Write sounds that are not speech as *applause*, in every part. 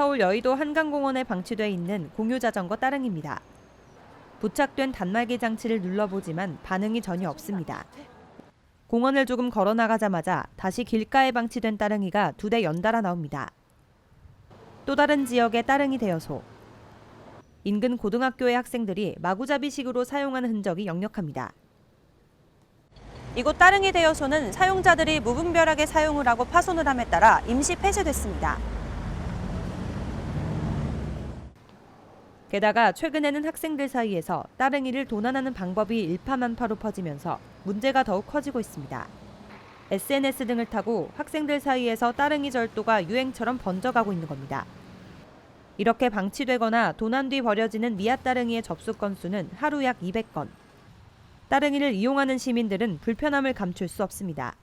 서울 여의도 한강공원에 방치돼 있는 공유 자전거 따릉입니다. 부착된 단말기 장치를 눌러보지만 반응이 전혀 없습니다. 공원을 조금 걸어 나가자마자 다시 길가에 방치된 따릉이가 두 대 연달아 나옵니다. 또 다른 지역의 따릉이 대여소. 인근 고등학교의 학생들이 마구잡이식으로 사용하는 흔적이 역력합니다. 이곳 따릉이 대여소는 사용자들이 무분별하게 사용을 하고 파손을 함에 따라 임시 폐쇄됐습니다. 게다가 최근에는 학생들 사이에서 따릉이를 도난하는 방법이 일파만파로 퍼지면서 문제가 더욱 커지고 있습니다. SNS 등을 타고 학생들 사이에서 따릉이 절도가 유행처럼 번져가고 있는 겁니다. 이렇게 방치되거나 도난 뒤 버려지는 미아 따릉이의 접수 건수는 하루 약 200건. 따릉이를 이용하는 시민들은 불편함을 감출 수 없습니다.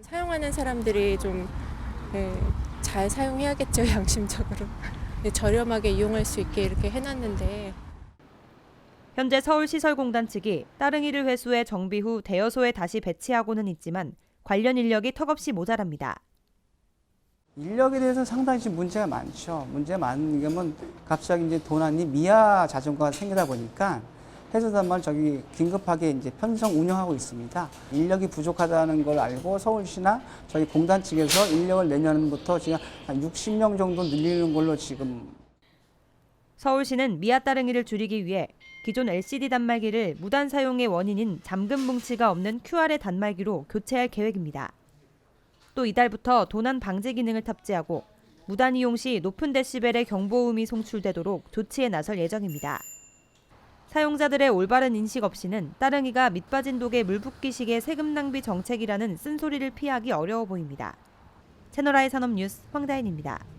사용하는 사람들이 좀잘 사용해야겠죠 *laughs* 양심적으로 네, 저렴하게 이용할 수 있게 이렇게 해놨는데 현재 서울시설공단 측이 따릉이를 회수해 정비 후 대여소에 다시 배치하고는 있지만 관련 인력이 턱없이 모자랍니다. 인력에 대해서 상당히 지금 문제가 많죠. 문제가 많은 게면 갑자기 이제 도난이 미아 자전거가 생기다 보니까 해수단말 저기 긴급하게 이제 편성 운영하고 있습니다. 인력이 부족하다는 걸 알고 서울시나 저희 공단 측에서 인력을 내년부터 지금 한 60명 정도 늘리는 걸로 지금 서울시는 미아 따릉이를 줄이기 위해 기존 LCD 단말기를 무단 사용의 원인인 잠금 뭉치가 없는 QR의 단말기로 교체할 계획입니다. 또 이달부터 도난 방지 기능을 탑재하고 무단 이용 시 높은 데시벨의 경보음이 송출되도록 조치에 나설 예정입니다. 사용자들의 올바른 인식 없이는 따릉이가 밑빠진 독에 물 붓기식의 세금 낭비 정책이라는 쓴소리를 피하기 어려워 보입니다. 채널I 산업뉴스 황다인입니다.